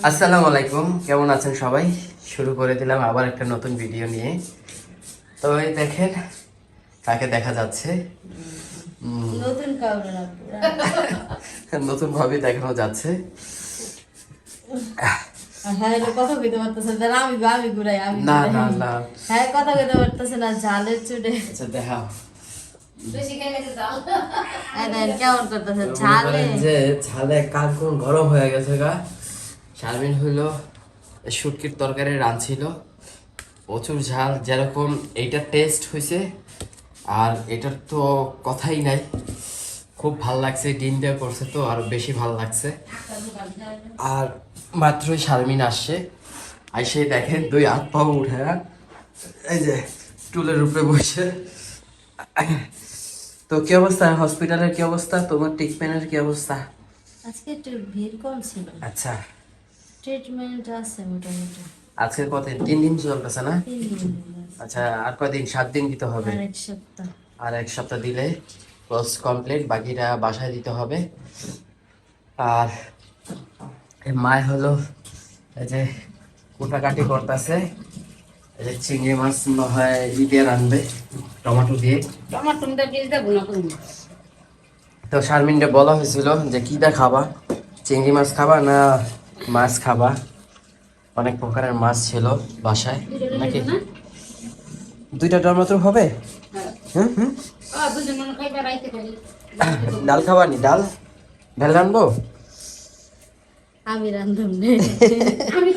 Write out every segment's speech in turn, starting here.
আসসালামু আলাইকুম কেমন আছেন সবাই? শুরু করে দিলাম আবার একটা নতুন ভিডিও নিয়ে। তো এই দেখেন কাকে দেখা যাচ্ছে। নতুন কাউরে নতুন ভাবে দেখানো যাচ্ছে। হ্যাঁ এটা কথা কইতে পারতেছে না। আমি আমি ঘুরাই না না না। হ্যাঁ কথা কইতে পারতেছে না ঝালের চুটে। আচ্ছা দেখাও হ্যাঁ কেমন করতেছে ঝালে করেন যে ঝালে কান কোন গরম হয়ে গেছে গা? শারমিন হইল শুটকির তরকারি রাঁধছিল প্রচুর ঝাল যেরকম এইটা টেস্ট হয়েছে আর এটার তো কথাই নাই। খুব ভালো লাগছে ডিম দিয়ে করছে তো আরও বেশি ভালো লাগছে। আর মাত্রই শারমিন আসছে। আইসে দেখেন দুই হাত পা উঠে এই যে টুলের উপরে বসে। তো কি অবস্থা? হসপিটালের কি অবস্থা? তোমার ট্রিটমেন্টের কি অবস্থা? আজকে একটু ভিড় কম ছিল। আচ্ছা। ট্রিটমেন্ট আছে মোটামুটি। আজকে কতদিন তিন দিন চলতেছে না। আচ্ছা আর কয়দিন? সাত দিন দিতে হবে। আর এক সপ্তাহ। আর এক সপ্তাহ দিলে কোর্স কমপ্লিট বাকিটা বাসায় দিতে হবে। আর মায় হলো এই যে কুটাকাটি করতেছে। এই যে চিংড়ি মাছ হয় ই দিয়ে রানবে টমেটো দিয়ে। টমাটোটা দিয়ে দেবো না তো শারমিনটা বলা হয়েছিল যে কিটা খাবা চিংড়ি মাছ খাবা না মাছ খাবা। অনেক প্রকারের মাছ ছিল বাসায় নাকি? দুইটা ডাল মাত্র হবে? হুম হুম। খালি ডাল খাবা নি? ডাল? ডাল রানবো আমি রান্ধব নে। আমি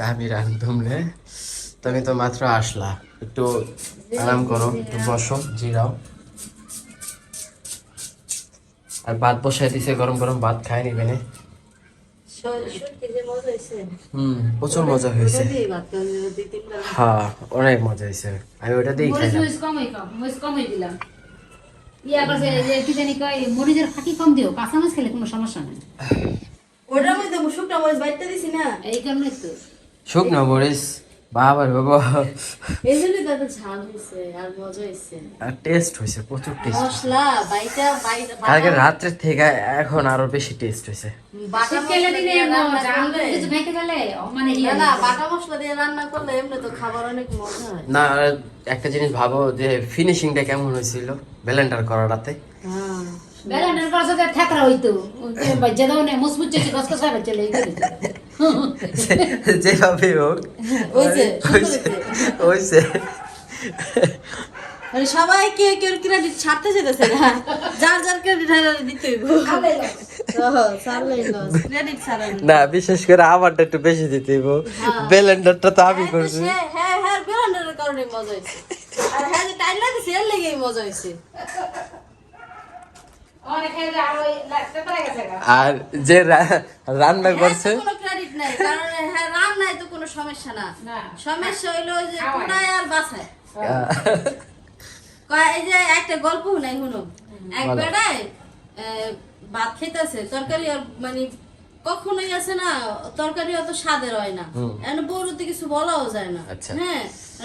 আমি রে তুমি তো মাত্র আসলা। একটু আরাম করো একটু বসো জিরাও। আর ভাত বসাই দিছে গরম গরম ভাত খাই নিবে নে মজা হুম প্রচুর হয়েছে। হ্যাঁ অনেক মজা হয়েছে। আমি ওটা দিয়েই ইয়া করছে যে কি জানি কয় মরিচের ফাঁকি কম দিও কাঁচা মাছ খেলে কোনো সমস্যা নেই। ওটার মধ্যে শুকনা মরিচ বাইটটা দিছি না। এই কারণে তো। শুকনো মরিচ। বাবার বাবা। এই জন্যই তো ঝাল হয়েছে আর মজা হয়েছে আর টেস্ট হয়েছে প্রচুর টেস্ট মশলা বাইটা বাইটা কালকে রাত্রে থেকে এখন আরও বেশি টেস্ট হয়েছে বাটা খেলে দিলে দিয়ে রান্না কিছু খাইতে গেলে মানে না বাটা মশলা দিয়ে রান্না করলে এমনি তো খাবার অনেক মজা হয়। না একটা জিনিস ভাবো যে ফিনিশিংটা কেমন হয়েছিল ব্যালেন্ডার করাটাতে? হ্যাঁ। বেলান্ডার করা সাথে ঠেকরা হইতো। দাও না মুসমুচ গছ গছ চলে করে যেভাবে হোক। ওই যে সুন্দর হয়েছে মানে সবাই কে কেউ ক্রেডিট ছাড়তে যেতেছে না। যার যার ক্রেডিট দিতে না বিশেষ করে আমারটা একটু বেশি দিতে হইব। ব্যালেন্ডারটা তো আমি করছি। হ্যাঁ হ্যাঁ বেলান্ডারের কারণে মজা হয়েছে আর হ্যাঁ এর লেগেই মজা হয়েছে আর যে রান্না করছে হ্যাঁ, তো কোনো ক্রেডিট নাই কারণ হ্যাঁ রান্নায় তো কোনো সমস্যা না। না। সমস্যা হইল ওই যে খাওয়ায়। পুরায় আর বাসায়। আহ, কয় এই যে একটা গল্প নাই শুনো। এক বেড়ায় ভাত খেতেছে তরকারি আর মানে কখনোই আছে না তরকারি অত স্বাদের হয় না। এখন বউরতে কিছু বলাও যায় না। আচ্ছা। হ্যাঁ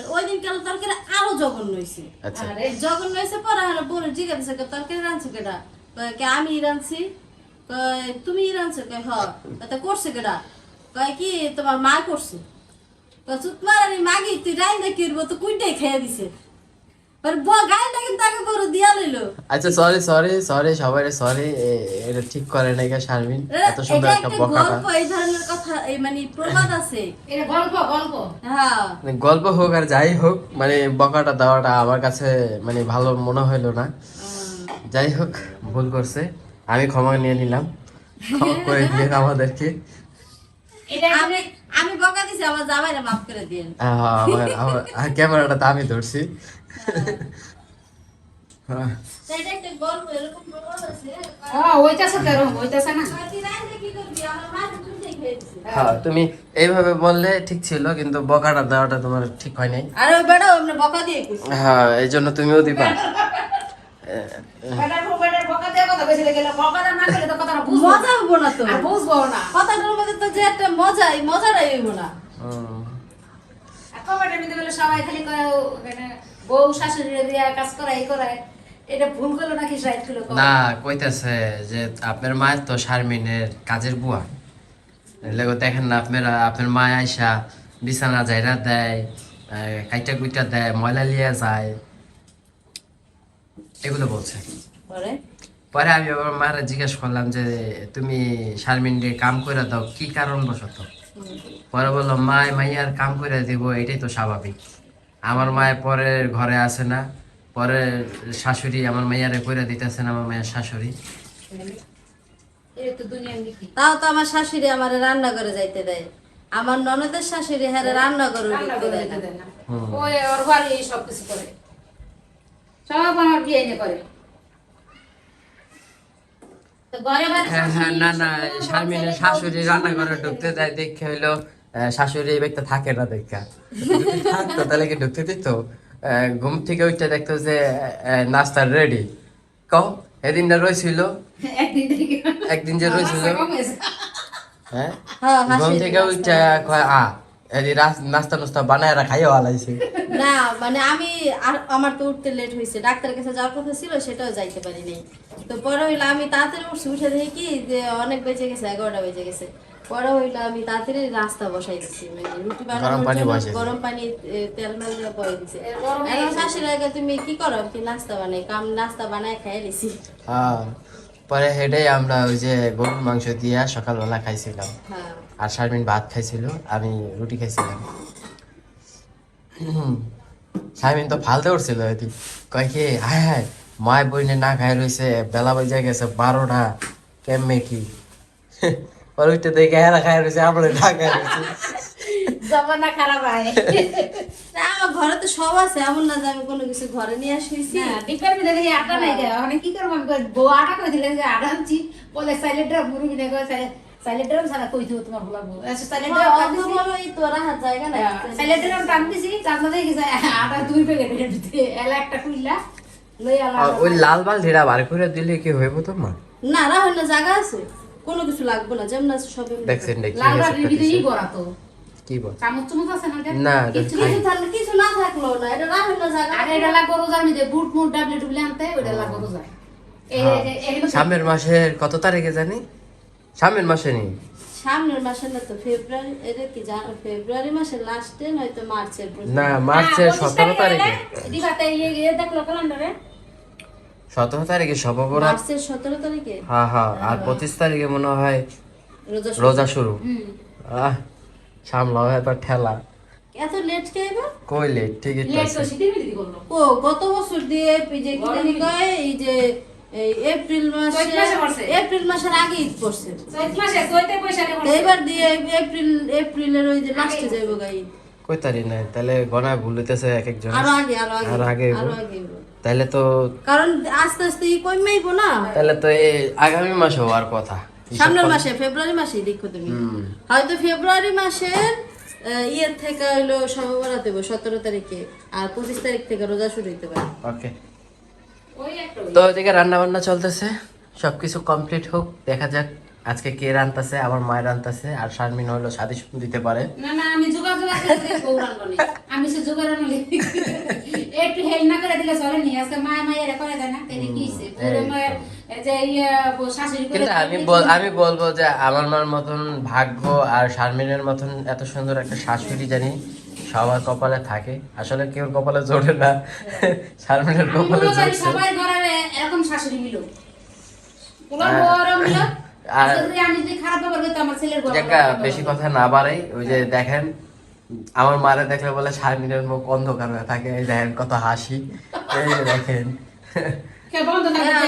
ওই দিন কাল তরকারি আরও জঘন্য হয়েছে আচ্ছা। আরে জঘন্য হয়েছে পরে হলো জিজ্ঞাসা করে তরকারি রাঁধছো কেটা কে আমি রাঁধছি কয় তুমি রাঁধছো কয় হ। তা করছে কেটা কয় কি তোমার মা করছে? কয় মারানি মাগি তুই রাইন্দা কিরবো? তো কুইটাই খেয়ে দিছে। আচ্ছা সরি সরি সরি সবাই সরি এটা ঠিক করে নাই শারমিন। এত সুন্দর একটা একটা গল্প এই ধরনের কথা এই মানে প্রবাদ আছে। এটা গল্প গল্প। হ্যাঁ। মানে গল্প হোক আর যাই হোক মানে বকাটা দেওয়াটা আমার কাছে মানে ভালো মনে হইল না। যাই হোক ভুল করছে। আমি ক্ষমা নিয়ে নিলাম। ক্ষমা করে দিয়ে আমাদেরকে। এটা আমি আমি বকা দিছি আমার জামাইরা মাফ করে দিয়েন। আহ, আমার আমার ক্যামেরাটা তো আমি ধরছি। হ্যাঁ। হ্যাঁ হ্যাঁ তুমি এইভাবে বললে ঠিক ছিল কিন্তু বকাটা দেওয়াটা তোমার ঠিক হয় নাই হ্যাঁ এই জন্য তুমিও দিবা। মজা হব না তো। বুঝব না। কথাটার মধ্যে তো যে একটা মজা মজাটাই হইব না। কমেন্টের মধ্যে বলে সবাই খালি কয় ও, বউ শাশুড়ি দিয়ে কাজ করাই করায় এটা ভুল করল নাকি করল না কইতেছে যে আপনার মায়ের তো শারমিনের কাজের বুয়া। লেগো দেখেন না আপনারা আপনার মা আইসা বিছানা জায়রা দেয় কাইটা কুইটা দেয় ময়লা লিয়া যায়। এগুলো বলছে। পরে? পরে আমি আবার মারা জিজ্ঞেস করলাম যে তুমি শারমিনকে কাম করে দাও কি কারণ বসত পরে বলল মায় মাইয়ার কাম করে দিব এটাই তো স্বাভাবিক। আমার মায় পরে ঘরে আসে না পরে শাশুড়ি আমার মাইয়ারে করে দিতেছে না আমার মায়ের শাশুড়ি। তাও তো আমার শাশুড়ি আমার রান্না করে যাইতে দেয়। আমার ননদের শাশুড়ি হ্যাঁ রান্না করে ঢুকতে দেয় না। ওই ওর বাড়ি সব কিছু করে। সব আমার বিয়ে এনে করে। হ্যাঁ হ্যাঁ না না শারমিনের শাশুড়ি রান্না ঢুকতে দেয় দেখে হইল শাশুড়ি এই ব্যক্তি থাকে না দেখা। থাকতো তাহলে কি ঢুকতে দিত? ঘুম থেকে উঠতে দেখতো যে নাস্তা রেডি কও এদিন না রয়েছিল একদিন যে রয়েছিল হ্যাঁ? হ্যাঁ ঘুম থেকে উঠতে কয় আ রাস- নাস্তা নাস্তা বানায় খাইও হালাইছে না মানে আমি আর- আমার তো উঠতে লেট হয়েছে ডাক্তারের কাছে যাওয়ার কথা ছিল সেটাও যাইতে পারি নাই। তো পরে হইল আমি তাড়াতাড়ি উঠছি উঠে দেখি কি যে অনেক বেজে গেছে এগারোটা বেজে গেছে। পরে হইল আমি তাড়াতাড়ি নাস্তা বসাই দিচ্ছি মানে রুটি গরম পানি গরম পানি তেল মেল দিয়ে পরে দিছে। এখন শাশুড়ি আগে তুমি কি করো? কি নাস্তা বানাই? কাম নাস্তা বানায় খাই দিছি। হ্যাঁ পরে হেডে আমরা ওই যে গরুর মাংস দিয়া সকালবেলা খাইছিলাম। হ্যাঁ। আর শারমিন ভাত খাইছিল আমি রুটি খাইছিলাম। শারমিন তো ফালতে উঠছিল কয় কি হায় হায় মায় বইনে না খাই রয়েছে বেলা বাজে গেছে বারোটা কেমনে কি? উঠতে দেখে খাই রয়েছে আমরা না খাই রয়েছে জমানা খারাপ হয় না, আমার ঘরে তো সব আছে এমন না যে আমি কোনো কিছু ঘরে নিয়ে আসিছি ডিপের দেখি আটা নাই দেয় কি করব আমি কই, বউ আটা করে দিলে? যে আটা আনছি বলে সাইলেন্টার মুরগি দেখো সাইলেন্টার ছাড়া কই দিব তোমার ভোলা বউ আচ্ছা সাইলেন্টার অত বড় এই তো রাখার জায়গা নাই। সাইলেন্টার টান দিছি চান্দা দেখি যে আটা দুই প্যাকেট দিতে এলা একটা কুইলা লই আলা আর ওই লাল বাল ঢেরা বার করে দিলে কি হইব তোমার? না রাখার না জায়গা আছে? কোনো কিছু লাগবে না যেমন আছে সব দেখছেন দেখি লাল বাটির ভিতরেই করা তো। কি বল? চামচ চুমচ আছে না না কিছু কিছু থাকলে কিছু না থাকল না এটা রাখার না জায়গা আরে এটা লাগবো রোজার মধ্যে বুট মুট ডাবলে আনতে ওটা লাগবো রোজার এই। এই- এই- সামনের মাসের কত তারিখে জানি? সামনের মাসে নেই। সামনের মাসে না তো ফেব্রুয়ারি এটা কি জানো? ফেব্রুয়ারি মাসের লাস্টে নয়তো মার্চের না মার্চের হ্যাঁ, সতেরো তারিখে। দিঘাতে ইয়ে দেখল ক্যালেন্ডারে। সতেরো তারিখে সববরাত মার্চের সতেরো তারিখে? হ্যাঁ হ্যাঁ আর পঁচিশ তারিখে মনে হয় রোজা শুরু। আহ সামলাও ঠেলা। এত লেট কে এবার? তো লেট আছে। তো মধ্যে করল। ও গত বছর দিয়ে এই যে এই যে এই এপ্রিল মাসে চৈত মাসে পড়ছে। এপ্রিল মাসের আগে ঈদ পড়ছে। চৈত মাসে চৈতে বৈশাখে তো পড়ছে। এবার দিয়ে এপ্রিল এপ্রিলের ওই যে লাস্টে যাইব গা কই তারি নাই? তাহলে গনায় ভুলিতেছে এক একজন আরও আগে আরও আগে আরও আগে আরও আগে তাহলে তো কারণ আস্তে আস্তে ই কমাইব না। তাহলে তো এই আগামী মাসে হওয়ার কথা। সামনের মাসে ফেব্রুয়ারি মাসে দেখো তুমি হয়তো ফেব্রুয়ারি মাসের আহ, ইয়ের থেকে হইল সহবরাত হইব সতেরো তারিখে। আর পঁচিশ তারিখ থেকে রোজা শুরু হইতে পারে। ওকে। তো ওইদিকে রান্না বান্না চলতেছে। সবকিছু কমপ্লিট হোক দেখা যাক আজকে কে রান্তাছে আমার মায়ের রান্তাছে আর শারমিন হলো সাজেশন দিতে পারে। না না আমি যোগাযোগ আমি সে যোগাযোগ একটু হেল্প না করে দিলে চলে নি আজকে মায় মায়ের করে দেয় না তেনে কি মায়ের কিন্তু আমি বল- আমি বলব যে আমার মার মতন ভাগ্য আর শারমিনের মতন এত সুন্দর একটা শাশুড়ি জানি সবার কপালে থাকে। আসলে কেউ কপালে জোরে না। শারমিনের কপালে জোরছে। সবাই ঘরে এরকম শাশুড়ি মিলো হ্যাঁ। আর- জায়গা বেশি কথা না বাড়াই ওই যে দেখেন আমার মারে দেখলে বলে শারমিনের মুখ অন্ধকার হয়ে থাকে। এই দেখেন কত হাসি। এই যে দেখেন। হ্যাঁ,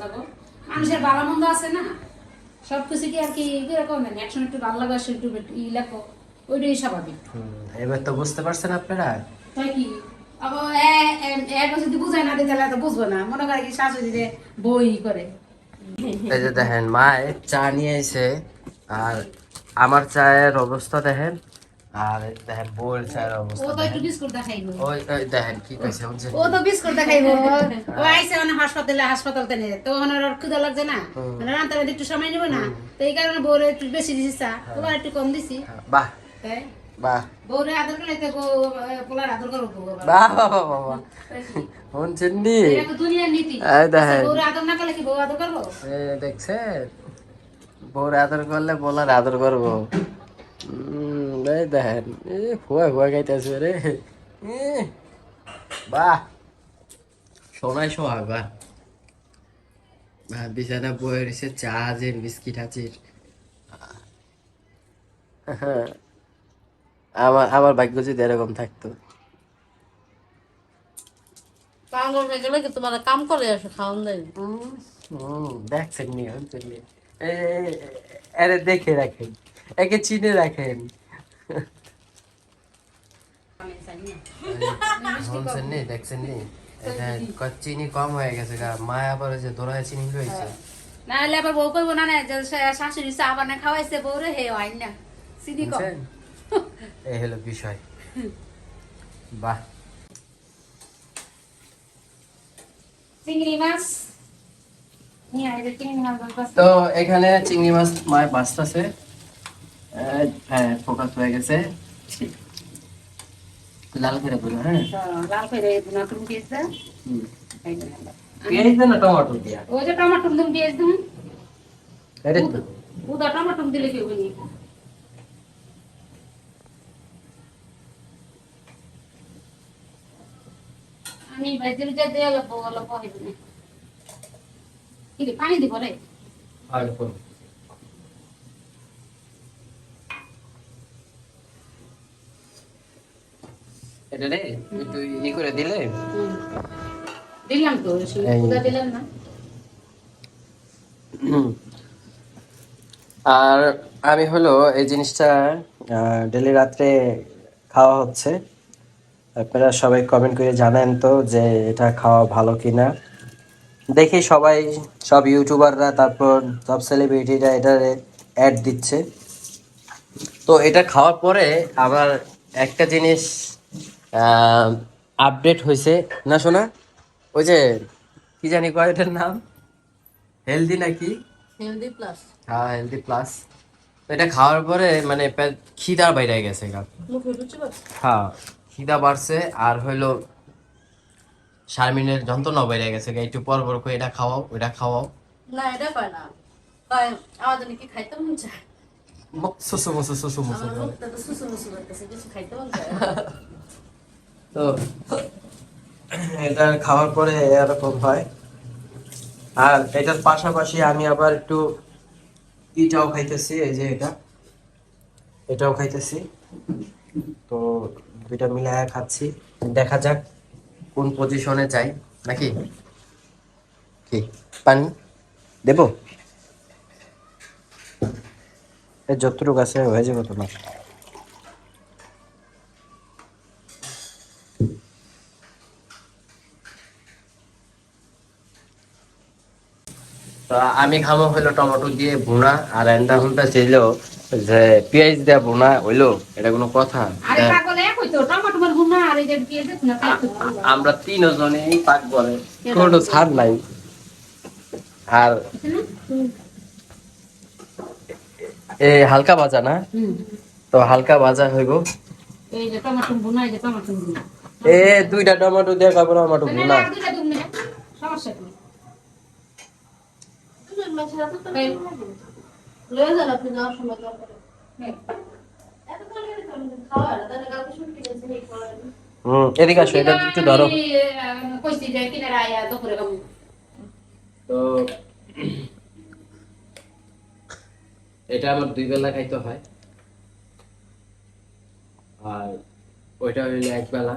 থাকো। মানুষের ভালো মন্দ আছে না? সব কিছু কি আর কি এরকম একটু ভালো ভাষা একটু ই লেখো ওইটাই স্বাভাবিক। এবার তো বুঝতে পারছেন আপনারা? তাই কি? আবার এ- এ- এক বছর যদি বুঝায় না তাহলে তো বুঝব না। মনে করে কি শাশুড়ি যে বই করে। এই যে দেখেন মা চা নিয়ে এসে আর আমার চায়ের অবস্থা দেখেন আর দেখেন বউয়ের চায়ের অবস্থা তো একটু দেখেন। বিস্কুট দেখাইবো। ওই ওই দেখেন কি কইছে বুঝছেন ও তো বিস্কুট দেখাইবো। ও আইসে মানে হাসপাতালে হাসপাতাল তেনে তো ওনার আর ক্ষুদা লাগছে না। মানে রান্তা একটু সময় নেব না। তো এই কারণে বউরে একটু বেশি দিছি চা। তোমার একটু কম দিছি। বাহ। বউরে আদর করলে তো পোলার আদর করব বাহ বাহ বাহ বাহ, বাহ। শুনছেন নি? এটা তো দুনিয়ার নীতি। এই দেখেন। বউরে আদর না করলে কি বউ আদর করব? এ, দেখছেন? বউর আদর করলে বলার আদর করব। এই দেখেন এ ফুয়া ফুয়া গাইতেছে রে বাহ সোনাই সোহাগ বাহ বিছানা বয়ে রয়েছে চা বিস্কিট আজের আমার আমার ভাগ্য যদি এরকম থাকতো কাম করতে গেলে কি তোমার কাম করে আসো খাওয়ান দেয় দেখছেন নি দেখে রাখেন একে চিনে রাখেন শুনছেন নি দেখছেন নি চিনি কম হয়ে গেছে গা। মায়া আবার যে দোড়ায় চিনি হয়েছে না হলে আবার বউ করব না না শাশুড়ি চা বানা খাওয়াইছে বউরে হে হয় না। চিনি কম। এই হলো বিষয়। বাহ। চিংড়ি মাছ। তো এখানে চিংড়ি মাছ মায় বাঁচতেছে হ্যাঁ ফোকাস হয়ে গেছে। লাল করে হ্যাঁ? লাল করে না তুমি দিয়েছে? হুম। পেঁয়াজ দেন না টমেটো দিয়া? ওই যে টমাটো তুমি পেঁয়াজ দিন এটা উদা টমাটো দিলে কি হবে আমি যে দিয়ে অল্প হইবে কি পানি দিব রে? আর এটা রে একটু ই করে দিলে? দিলাম তো সেই এই। উদা দিলাম না। আর আমি হলো এই জিনিসটা ডেলি রাত্রে খাওয়া হচ্ছে। আপনারা সবাই কমেন্ট করে জানেন তো যে এটা খাওয়া ভালো কিনা। দেখি সবাই সব ইউটিউবাররা তারপর সব সেলিব্রিটিরা এটা অ্যাড দিচ্ছে। তো এটা খাওয়ার পরে আবার একটা জিনিস আপডেট হয়েছে না শোনা? ওই যে কি জানি কয় এটার নাম? হেলদি নাকি? হেলদি প্লাস হ্যাঁ হেলদি প্লাস এটা খাওয়ার পরে মানে খিদার বাইরে গেছে হ্যাঁ খিদা বাড়ছে আর হইল শারমিনের যন্ত্রণা বেড়ে গেছে একটু পর পর করে এটা খাওয়াও ওইটা খাওয়াও। না এটা পায় না। জন্য কি খাইতে মন চায়? মুখ সুসু মুসু সুসু মুসু আমার করে। মুখটা তো সুসু মুসু করতেছে কিছু খাইতে মন চায় তো এটা খাওয়ার পরে এরকম হয়। আর এটার পাশাপাশি আমি আবার একটু খাইতেছি, এই যে এটা। এটাও খাইতেছি। তো, দুইটা মিলায় খাচ্ছি। দেখা যাক কোন পজিশনে যাই। নাকি? কি? পানি? দেব? যতটুকু আছে হয়ে যাবে তোমার। তো আমি খামো হইল টমেটো দিয়ে ভুনা আর এন্ডা হুনটা ছিল যে পেঁয়াজ দিয়ে ভুনা হইল এটা কোনো কথা আরে। পাগল এক হইতো টমাটো মার গুনা আর এই যে পেঁয়াজ দিছ না তাই তো ভালো। আমরা তিনজনেই পাক বলে কোনো ছাড় নাই আর। এ হালকা ভাজা না তো হালকা ভাজা হইব এই যে টমাটো বুনা এই যে টমাটো বুনা এ দুইটা টমেটো দিয়ে খাব টমেটো না ভুনা না দুইটা তুমি না সমস্যা কি তুমি মাছের হাতে তো লয়ে যান আপনি যাওয়ার সময় দরকার হ্যাঁ। হয়। হুম এদিকে আসো এটা একটু ধরো। তো এটা আমার দুই বেলা খাইতে হয়। আর ওইটা হইলে এক বেলা।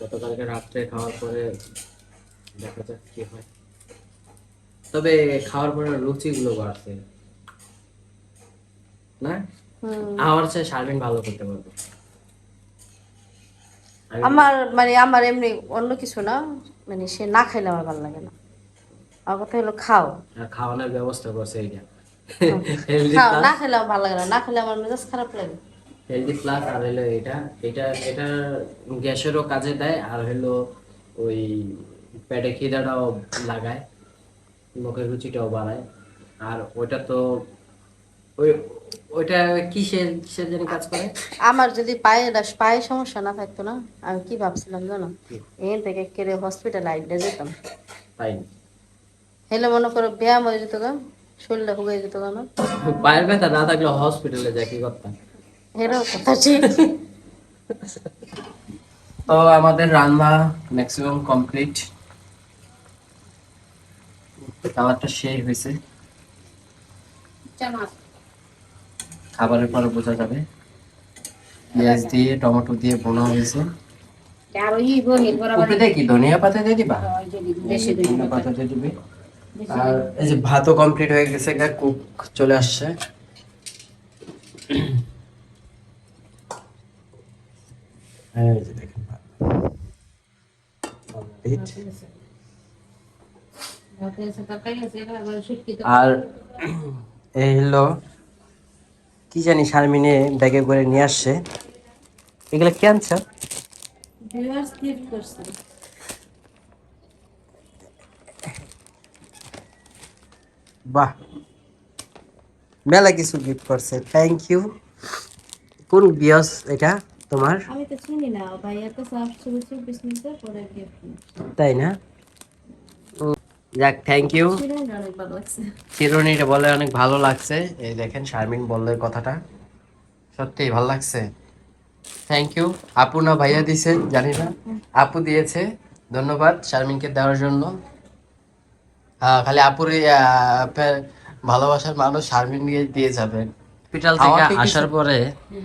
গতকালকে রাত্রে খাওয়ার পরে দেখা যাক কি হয়। তবে খাওয়ার পরে রুচিগুলো বাড়ছে। না? আমার চেয়ে শারমিন ভালো করতে পারবে। আমি- আমার মানে আমার এমনি অন্য কিছু না মানে সে না খাইলে আমার ভালো লাগে না। আমার কথা হলো খাও। আর খাওয়ানোর ব্যবস্থা করছে এইটা খাও। না খেলে আমার ভালো লাগে না। না খেলে আমার মেজাজ খারাপ লাগে। হেলদি প্লাস আর হলো এটা এটা এটা গ্যাসেরও কাজে দেয়। আর হলো ওই পেটে খিদাটাও লাগায়। মুখের রুচিটাও বাড়ায়। আর ওইটা তো ওই ওইটা কিসের কিসের জন্য কাজ করে? আমার যদি পায়ে পায়ে সমস্যা না থাকতো না আমি কি ভাবছিলাম জানো? এখান থেকে কেড়ে হসপিটাল আইডে যেতাম। তাই? হেলে মনে করো ব্যায়াম হয়ে যেত গা শরীরটা হুগে যেত গা না। পায়ের ব্যথা না থাকলে হসপিটালে যাই কি করতাম? এরাও কথা ঠিক। তো আমাদের রান্না ম্যাক্সিমাম কমপ্লিট কালারটা সেই হয়েছে। খাবারের পরে বোঝা যাবে। পেঁয়াজ দিয়ে টমেটো দিয়ে বোনা হয়েছে। কি ধনিয়া পাতা দিয়ে দিবা? ওই যে দেশি ধনিয়া পাতা দিয়ে দিবে। আর এই যে ভাতও কমপ্লিট হয়ে গেছে কুক চলে আসছে। এই যে দেখেন ভাত। Complete। তরকারি আছে এবার শুটকি আর এই হলো কি জানি শারমিনে ব্যাগে করে নিয়ে আসছে। এগুলো কি আনছো? ভিউয়ার্স গিফট করছে বাহ। মেলা কিছু গিফট করছে। থ্যাংক ইউ কোন বিয়স এটা তোমার? আমি তো চিনি না। ভাইয়া তো আসছিল চব্বিশ মিনিটের পরে গিফট তাই না? যাক থ্যাংক ইউ চিরুনিটা বলে অনেক ভালো লাগছে। এই দেখেন শারমিন বললে কথাটা। সত্যি ভালো লাগছে। থ্যাংক ইউ আপু না ভাইয়া দিছে জানি না। আপু দিয়েছে ধন্যবাদ শারমিনকে দেওয়ার জন্য। খালি আপুর ভালোবাসার মানুষ শারমিন নিয়ে দিয়ে যাবেন হসপিটাল থেকে আসার পরে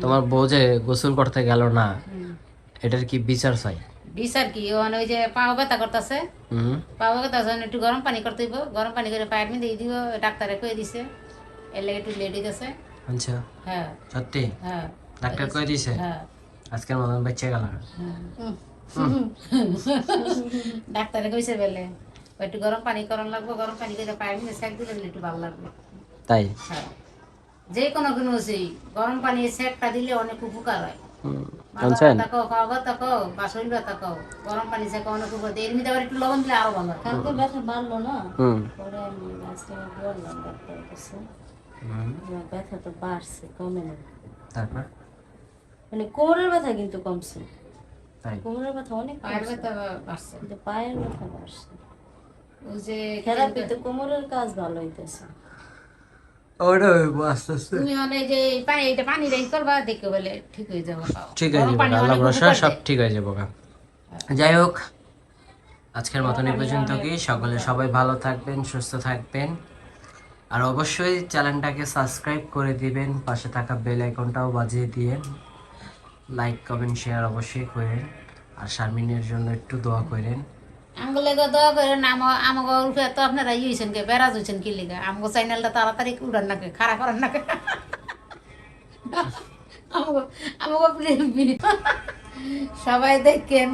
তোমার বউ যে গোসল করতে গেল না এটার কি বিচার চাই? বিচার কি? ওখানে ওই যে পাও ব্যথা করতেছে পাও ব্যথা একটু গরম পানি করতে দিব গরম পানি করে পায়ের মধ্যে দিয়ে দিব ডাক্তারে কয়ে দিছে। এর লাগে একটু লেট হইতেছে আচ্ছা। হ্যাঁ সত্যি? হ্যাঁ ডাক্তার কয়ে দিছে? হ্যাঁ আজকের মতন বেঁচে গেল ডাক্তারে কইছে বেলে একটু গরম পানি করন লাগবো গরম পানি করে পায়ের মধ্যে সেক দিলে একটু ভালো লাগবে। তাই? হ্যাঁ যে কোনো কোনো সেই গরম পানি সেকটা দিলে অনেক উপকার হয়। হুম, ব্যথা কও খাওয়া ব্যথা কও বা শরীর ব্যথা কও গরম পানি সেকা অনেক উপকার দেয়। এর আবার একটু লবণ দিলে আরও ভালো কালকে ব্যথা বাড়লো না? পরে আমি আজকে বললাম ডাক্তার কাছে। ব্যথা তো বাড়ছে কমে না। তারপর? মানে কোমরের ব্যথা কিন্তু কমছে। কোমরের ব্যথা অনেক পায়ের ব্যথা বাড়ছে। কিন্তু পায়ের ব্যথা বাড়ছে। ওই যে কোমরের কাজ ভালো হইতেছে। ওটা আস্তে আস্তে তুমি মানে যে পানি এটা পানি রেখে করবা দেখে বলে ঠিক হয়ে যাবে। ঠিক হয়ে যাবে আল্লাহ ভরসা সব ঠিক হয়ে যাবে যাই হোক আজকের মতন এই পর্যন্ত কি? সকলে সবাই ভালো থাকবেন সুস্থ থাকবেন। আর অবশ্যই চ্যানেলটাকে সাবস্ক্রাইব করে দিবেন পাশে থাকা বেল আইকনটাও বাজিয়ে দিয়েন। লাইক কমেন্ট শেয়ার অবশ্যই করেন। আর শারমিনের জন্য একটু দোয়া করেন। দোয়া করে না উঠে তো আপনারা ইয়েছেন কে বেড়াজ হয়েছেন কি লিগা? আমগো চ্যানেলটা তাড়াতাড়ি উড়ান নাকি খারাপ করার নাকি আমাকে আমাকে সবাই দেখেন।